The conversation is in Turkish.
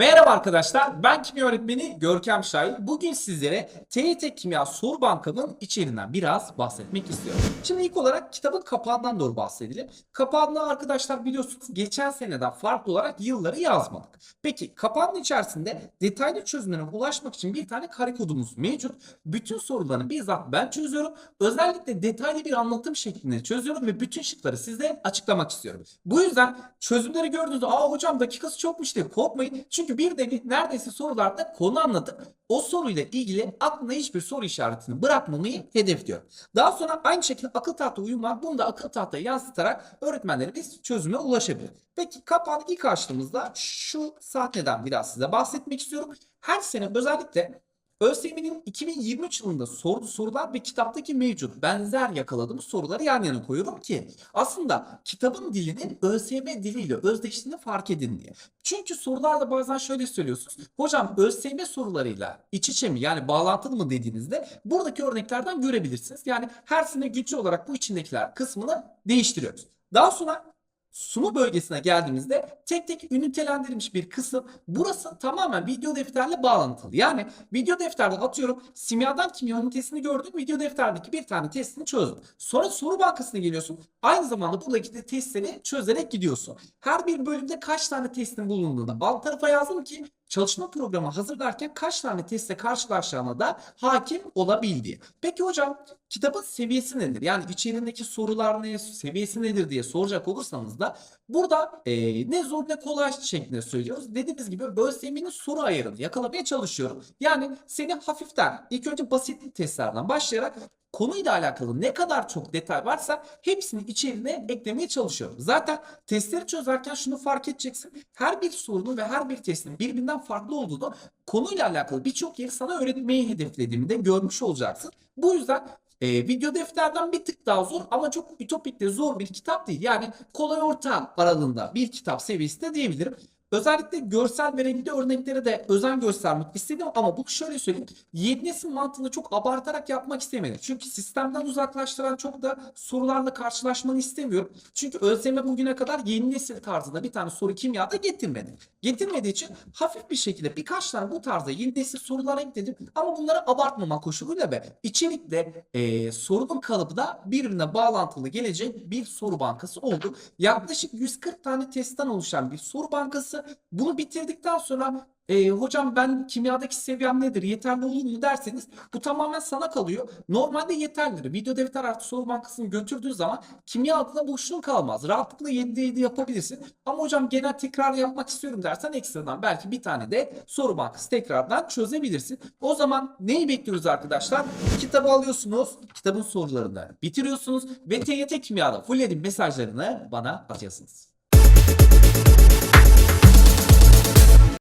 Merhaba arkadaşlar, ben kimya öğretmeni Görkem Şahin. Bugün sizlere TYT Kimya Soru Bankamın içeriğinden biraz bahsetmek istiyorum. Şimdi ilk olarak kitabın kapağından doğru bahsedelim. Kapağında arkadaşlar biliyorsunuz geçen seneden farklı olarak yılları yazmadık. Peki kapağın içerisinde detaylı çözümlere ulaşmak için bir tane kare kodumuz mevcut. Bütün sorularını bizzat ben çözüyorum. Özellikle detaylı bir anlatım şeklinde çözüyorum ve bütün şıkları size açıklamak istiyorum. Bu yüzden çözümleri gördüğünüzde aa hocam dakikası çokmuş diye korkmayın. Çünkü bir de neredeyse sorularda konu anlatıp o soruyla ilgili aklına hiçbir soru işaretini bırakmamayı hedefliyorum. Daha sonra aynı şekilde akıl tahta uyum var. Bunu da akıl tahtaya yansıtarak öğretmenlerimiz çözüme ulaşabilir. Peki kapağın ilk açtığımızda şu sahneden biraz size bahsetmek istiyorum. Her sene özellikle ÖSYM'nin 2023 yılında sorduğu sorular ve kitaptaki mevcut benzer yakaladığımız soruları yan yana koyuyorum ki aslında kitabın dilinin ÖSYM diliyle özdeştiğini fark edin diye. Çünkü sorularda bazen şöyle söylüyorsunuz. Hocam ÖSYM sorularıyla iç içe mi yani bağlantılı mı dediğinizde buradaki örneklerden görebilirsiniz. Yani her sene güncel olarak bu içindekiler kısmını değiştiriyoruz. Daha sonra Sunu bölgesine geldiğimizde tek tek ünitelendirilmiş bir kısım. Burası tamamen video defterle bağlantılı. Yani video defterde atıyorum simyadan kimya ünitesini gördün. Video defterdeki bir tane testini çözdün. Sonra soru bankasına geliyorsun. Aynı zamanda buradaki de testleri çözerek gidiyorsun. Her bir bölümde kaç tane testin bulunduğunu alt tarafa yazdım ki çalışma programı hazırlarken kaç tane testle karşılaşacağına da hakim olabildiği. Peki hocam kitabın seviyesi nedir? Yani içeriğindeki sorular ne, seviyesi nedir diye soracak olursanız da burada e, ne zor ne kolay şeklinde söylüyoruz. Dediğimiz gibi ÖSYM'nin soru ayarını yakalamaya çalışıyorum. Yani seni hafiften ilk önce basit testlerden başlayarak konuyla alakalı ne kadar çok detay varsa hepsini içeriğine eklemeye çalışıyorum. Zaten testleri çözerken şunu fark edeceksin. Her bir sorunun ve her bir testin birbirinden farklı olduğunu konuyla alakalı birçok yeri sana öğretmeyi hedeflediğimi de görmüş olacaksın. Bu yüzden e, video defterden bir tık daha zor ama çok ütopik de zor bir kitap değil. Yani kolay orta aralığında bir kitap seviyesinde diyebilirim. Özellikle görsel ve renkli örneklere de özen göstermek istedim ama bu şöyle söyleyeyim. Yeni nesil mantığını çok abartarak yapmak istemedim. Çünkü sistemden uzaklaştıran çok da sorularla karşılaşmanı istemiyorum. Çünkü ÖSYM bugüne kadar yeni nesil tarzında bir tane soru kimyada getirmedi. Getirmediği için hafif bir şekilde birkaç tane bu tarzda yeni nesil sorular ekledim. Ama bunları abartmama koşuluyla ve içerikle e, sorunun kalıbı da birbirine bağlantılı gelecek bir soru bankası oldu. Yaklaşık 140 tane testten oluşan bir soru bankası. Bunu bitirdikten sonra e, hocam ben kimyadaki seviyem nedir yeterli olur mu derseniz bu tamamen sana kalıyor. Normalde yeterlidir. Video defter artı soru bankasını götürdüğün zaman kimya adına boşluğun kalmaz. Rahatlıkla 7'de 7 yapabilirsin. Ama hocam genel tekrar yapmak istiyorum dersen ekstradan belki bir tane de soru bankası tekrardan çözebilirsin. O zaman neyi bekliyoruz arkadaşlar? Kitabı alıyorsunuz. Kitabın sorularını bitiriyorsunuz ve TYT kimyada full edin mesajlarını bana atıyorsunuz.